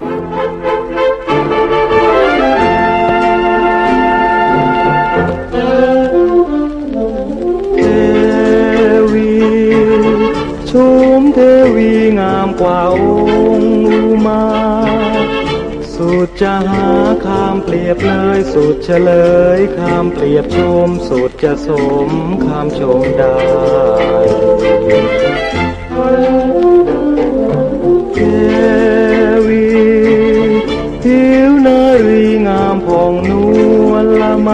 เทวีชมเทวีงามกว่าองค์อุมา สุดจะหาคำเปรียบเลยสุดเฉลยคำเปรียบชม สุดจะสมคำชมได้ องนวลละไม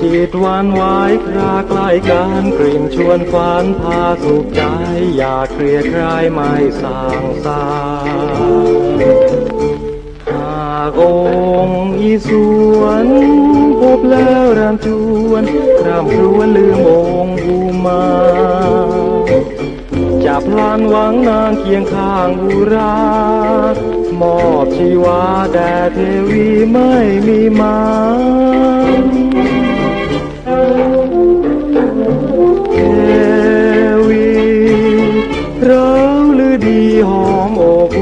จิตหวานวายคราใกล้กันกลิ่นชวนฝันพาสุขใจ อยากเคลียร์คลายไม่สางสาหากองอีสวนพบแล้วรำจวนคร่ำรวญลืมองค์อุมา จะพลานหวังนางเคียงข้างอุรามอบชีวาแด่เทวีไม่มีมาเทวีเราหรือดีหอมอบอ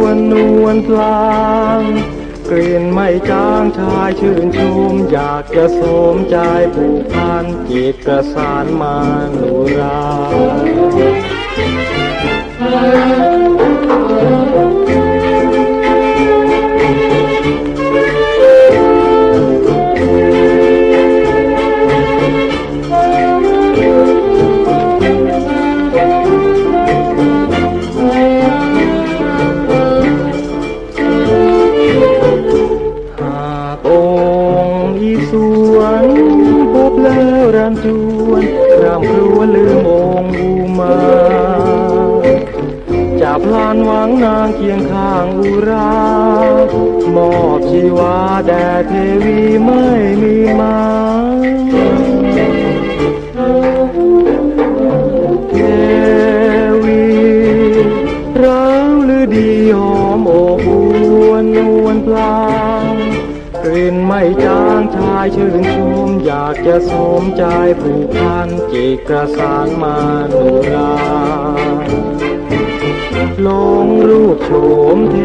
วนนวลพลางกลิ่นไม่จางชายชื่นชมอยากจะสมใจผูกพันจิตประสานมานุรา រាំជួនរាំគ្រួលឺមងអ៊ូម៉ាาพลานหวังนางเคียงข้างอุรามอบชีวาแด่เทวีไม่มีมาเทวีเราหรือดีหอมอบอวนนวลพลางกลิ่นไม่จางชายชื่นชมอยากจะสมใจผูกพันจิตกระสานมานุรา ลงรูปโฉมเท